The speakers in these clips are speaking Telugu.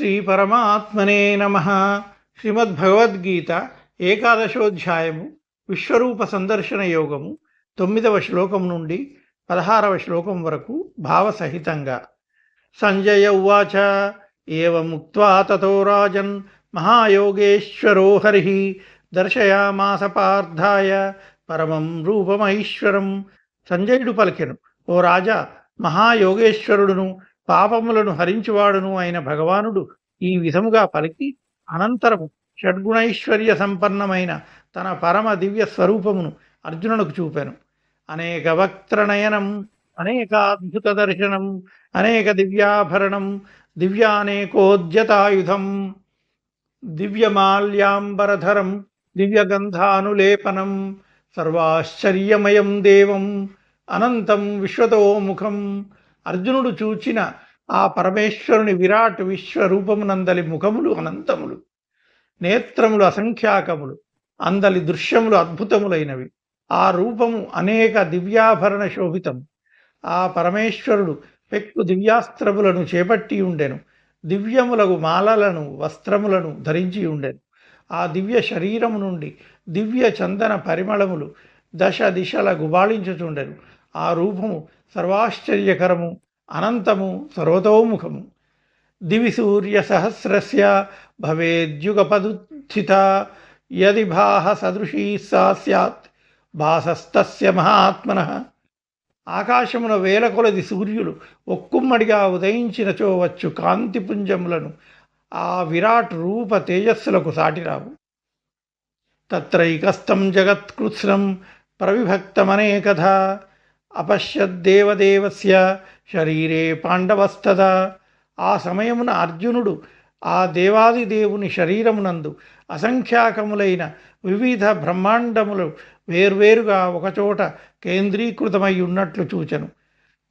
శ్రీ పరమాత్మనే నమ. శ్రీమద్భగవద్గీత ఏకాదశోధ్యాయము విశ్వరూప సందర్శన యోగము తొమ్మిదవ శ్లోకం నుండి పదహారవ శ్లోకం వరకు భావసహితంగా. సంజయ ఉవాచ ఏముక్త్వా తతో రాజన్ మహాయోగేశ్వరో హరి. దర్శయామాస పార్థాయ పరమం రూపమైశ్వరం సంజయుడు పలికెను ఓ రాజా మహాయోగేశ్వరుడును పాపములను హరించువాడును అయిన భగవానుడు ఈ విధముగా పలికి అనంతరము షడ్గుణైశ్వర్య సంపన్నమైన తన పరమ దివ్య స్వరూపమును అర్జునునకు చూపెను. అనేక వక్త్రనయనం అనేక అద్భుత దర్శనం అనేక దివ్యాభరణం దివ్యానేకోద్యతాయుధం దివ్యమాల్యాంబరధరం దివ్యగంధానులేపనం సర్వాశ్చర్యమయం దేవం అనంతం విశ్వతోముఖం. అర్జునుడు చూచిన ఆ పరమేశ్వరుని విరాట్ విశ్వరూపమునందలి ముఖములు అనంతములు నేత్రములు అసంఖ్యాకములు అందలి దృశ్యములు అద్భుతములైనవి. ఆ రూపము అనేక దివ్యాభరణ శోభితం ఆ పరమేశ్వరుడు పెక్కు దివ్యాస్త్రములను చేపట్టి ఉండెను. దివ్యములకు మాలలను వస్త్రములను ధరించి ఉండెను. ఆ దివ్య శరీరము నుండి దివ్య చందన పరిమళములు దశ దిశల గుబాళించుచుండెను. ఆ రూపము సర్వాశ్చర్యకరము అనంతము సర్వతోముఖము. దివి సూర్య సహస్రస్య భవేద్యుగపదుత్థిత యది భాహ సదృశీ సా స్యాత్ భాసస్తస్య మహాత్మన. ఆకాశమున వేల కొలది సూర్యులు ఒక్కుమ్మడిగా ఉదయించినచో వచ్చు కాంతిపుంజములను ఆ విరాట్ రూప తేజస్సులకు సాటిరావు. తత్రైకస్థం జగత్కృత్స్నం ప్రవిభక్తమనేకథ అపశ్యద్దేవదేవస్య శరీరే పాండవస్తదా. ఆ సమయమున అర్జునుడు ఆ దేవాది దేవుని శరీరమునందు అసంఖ్యాకములైన వివిధ బ్రహ్మాండములు వేర్వేరుగా ఒకచోట కేంద్రీకృతమై ఉన్నట్లు చూచెను.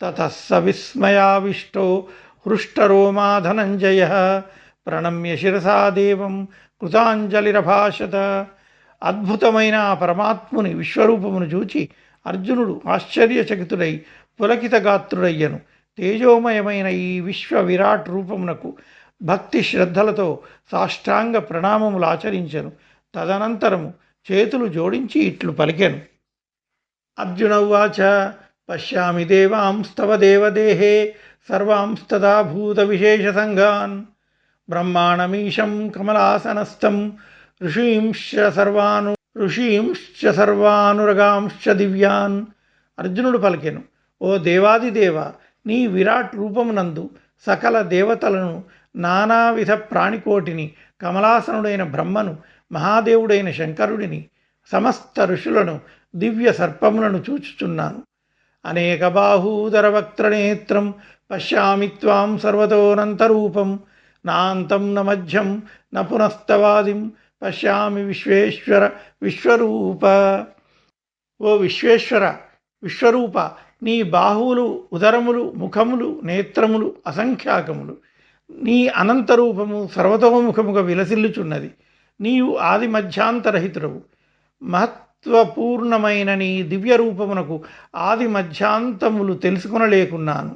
తతస్స విస్మయావిష్టో హృష్టరోమా ధనంజయ ప్రణమ్య శిరసా దేవం కృతాంజలిరభాషత. అద్భుతమైన ఆ పరమాత్ముని విశ్వరూపమును చూచి అర్జునుడు ఆశ్చర్యచకితుడై పులకిత గాత్రుడయ్యను తేజోమయమైన ఈ విశ్వ విరాట్ రూపమునకు భక్తి శ్రద్ధలతో సాష్టాంగ ప్రణామములు ఆచరించెను. తదనంతరము చేతులు జోడించి ఇట్లు పలికెను. అర్జున ఉవాచ పశ్యామి దేవాంస్తవ దేవదేహే సర్వాంస్తదా భూత విశేష సంఘాన్. బ్రహ్మాణమీశం కమలాసనస్థం ఋషీంశ సర్వాను ఋషీంశ్చ సర్వానురగాంశ్చ దివ్యాన్. అర్జునుడు పలికెను ఓ దేవాదిదేవ నీ విరాట్ రూపమునందు సకల దేవతలను నానావిధ ప్రాణికోటిని కమలాసనుడైన బ్రహ్మను మహాదేవుడైన శంకరుడిని సమస్త ఋషులను దివ్య సర్పములను చూచుచున్నాను. అనేక బాహూదర వక్త్రనేత్రం పశ్యామి త్వాం సర్వతోనంతరూపం నాంతం న మధ్యం న పునస్తవాదిం పశ్యామి విశ్వేశ్వర విశ్వరూప ఓ విశ్వేశ్వర విశ్వరూప నీ బాహువులు ఉదరములు ముఖములు నేత్రములు అసంఖ్యాకములు నీ అనంతరూపము సర్వతోముఖముగా విలసిల్లుచున్నది నీవు ఆది మధ్యాంతరహితుడవు మహత్వపూర్ణమైన నీ దివ్య రూపమునకు ఆది మధ్యాంతములు తెలుసుకొనలేకున్నాను.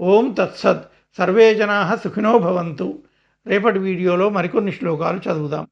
ఓం తత్సత్. సర్వే జనా సుఖినో భవంతు. రేపటి వీడియోలో మరికొన్ని శ్లోకాలు చదువుదాం.